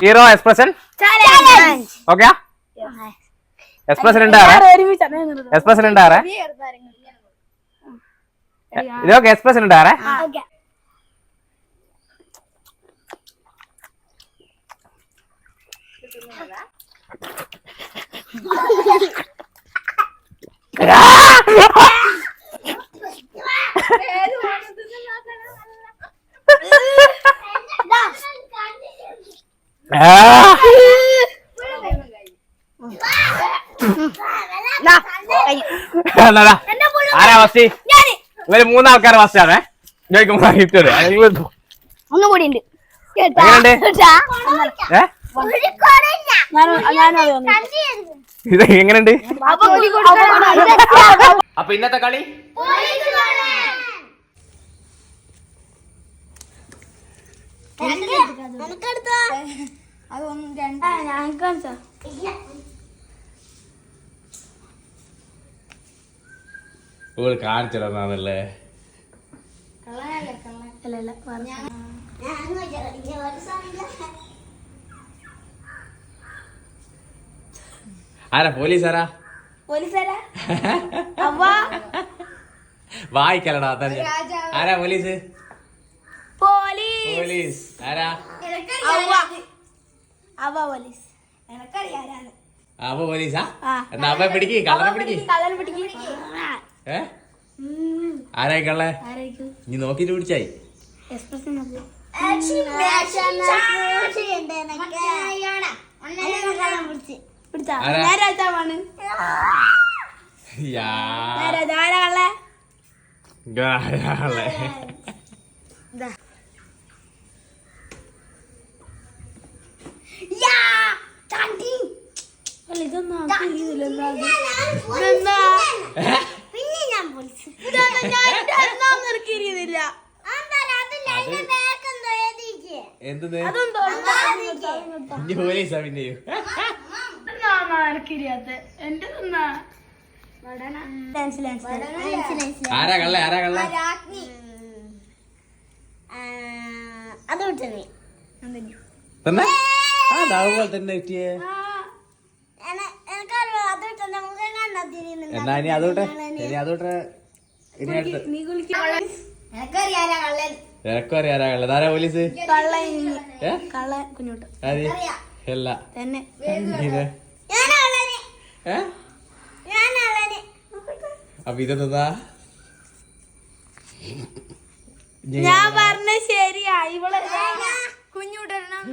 Hero expression okay expression ഉണ്ടാറേ expression ഉണ്ടാറേ ഇതൊക്കെ എക്സ്പ്രഷൻ ഉണ്ടാറേ ആ. ആരാ വസ്തി ഇവർ മൂന്നാൾക്കാരെ വസ്തിയാണേ ഗിഫ്റ്റ് ഒന്നും കൂടി ഉണ്ട്. ഇത് എങ്ങനെയുണ്ട്? അപ്പൊ ഇന്നത്തെ കളി. കാണിച്ചിടന്നാണല്ലേ ആരാ പോലീസ് പോലീസാരാ? വായിക്കലടാ തന്നെ ആരാ പോലീസ്. പോലീസ്. ആരാ? അവ. പോലീസ്. എനക്കറിയാരാണ് അപ്പൊ പോലീസാ? എന്നാ അപ്പൊ പിടിക്ക് കള്ളനെ പിടിക്ക്. കള്ളൻ പിടിക്കും. ഏ? ആരായി കള്ളേ ആരായിരിക്കും? നീ നോക്കിട്ട് പിടിച്ചായി. എക്സ്പ്രസ് നോക്കൂ പിടിച്ചാ ആരാ? നേരാജാവാണ് യാ നേരാജാ ആരാ കള്ളേ ഗായാളെ. അല്ല ഇതൊന്നും ഇറക്കിയിരിക്കുന്നില്ല എന്തെന്ന് പോലീസാ പിന്നെയോ ആരാ കള്ളേ ആരാ കള്ളേ അതുപോലെ തന്നെ? കിട്ടിയേ. എന്നാ ഇനി അതോട്ടെ. ഇനി അതോട്ടെ. ഇനി അടുത്ത. എനിക്കറിയാലോ കള്ളൻ. നിനക്കും അറിയാം ആരാ പോലീസ്? അപ്പൊ കള്ള കുഞ്ഞോട്ട് ആര്? അല്ല. തന്നെ. ഇത്? അപ്പൊ ഇതെന്താ? ഞാൻ പറഞ്ഞ ശരിയാ. ഇവൾ കുഞ്ഞുട്ടരണം